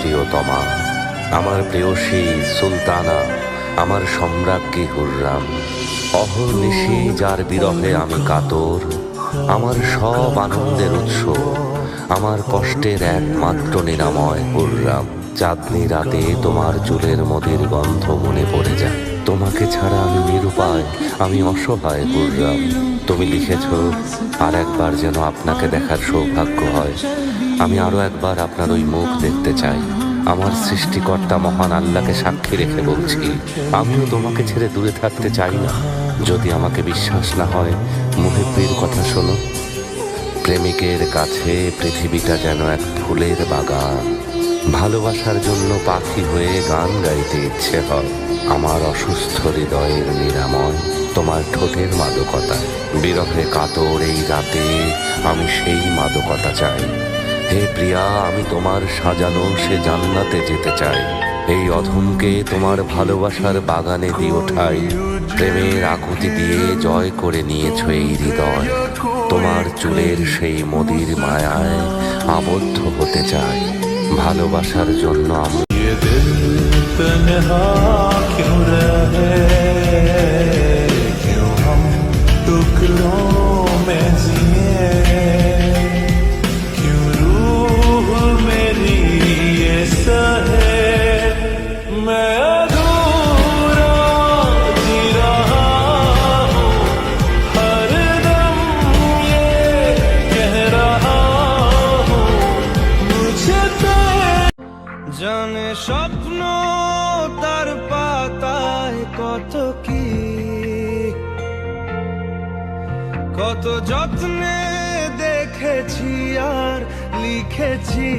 প্রিয়তমা, আমার প্রেয়সী সুলতানা, আমার সম্রাজ্ঞী হুররাম অহর্নিশি যার বিরহে আমি কাতর, আমার সব আনন্দের উৎস, আমার কষ্টের একমাত্র নিরাময় হুররাম চাঁদনি রাতে তোমার চুলের মদির গন্ধ মনে পড়ে যায়। তোমাকে ছাড়া আমি নিরুপায়, আমি অসহায় হুররাম তুমি লিখেছ, আর একবার যেন আপনাকে দেখার সৌভাগ্য হয়। আমি আরও একবার আপনার ওই মুখ দেখতে চাই। আমার সৃষ্টিকর্তা মহান আল্লাহকে সাক্ষী রেখে বলছি, আমিও তোমাকে ছেড়ে দূরে থাকতে চাই না। যদি আমাকে বিশ্বাস না হয় মুহিব্বির কথা শোনো। প্রেমিকের কাছে পৃথিবীটা যেন এক ফুলের বাগান। ভালোবাসার জন্য পাখি হয়ে গান গাইতে ইচ্ছে হয়। আমার অসুস্থ হৃদয়ের নিরাময়, তোমার ঠোঁটের মাদকতা। বিরহে কাতর এই রাতে আমি সেই মাদকতা চাই। হে প্রিয়া, আমি তোমার সাজানো সে জান্নাতে যেতে চাই। এই অধমকে তোমার ভালোবাসার বাগানে দিয়ে ওঠাই প্রেমের আকুতি দিয়ে জয় করে নিয়েছ এই হৃদয়। তোমার চুলের সেই মদির মায়ায় আবদ্ধ হতে চাই। ভালোবাসার জন্য আমি কত কি? কত যত্নে দেখেছি আর লিখেছি।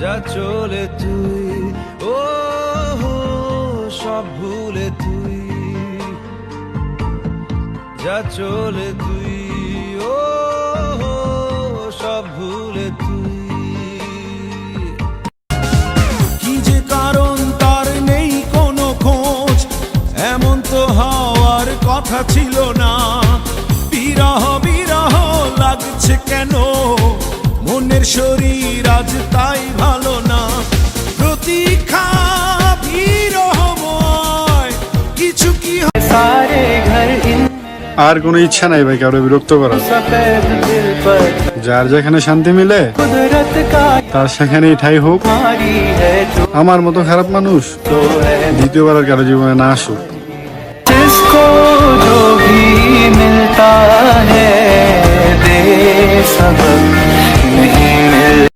যা চলে তুই, ও সব ভুলে তুই। যা চলে তুই, ও কথা ছিল না। বিরহ বিরহ লাগছে কেন? মনের শরীর আজ তাই ভালো না। প্রতীক্ষা কিছু কি আর কোনো ইচ্ছা নাই ভাই কারও বিরক্ত করার। যার যেখানে শান্তি মিলে তার সেখানেই ঠাই হোক। আমার মতো খারাপ মানুষ দ্বিতীয়বার কারও জীবনে না আসুক। जिसको जो भी मिलता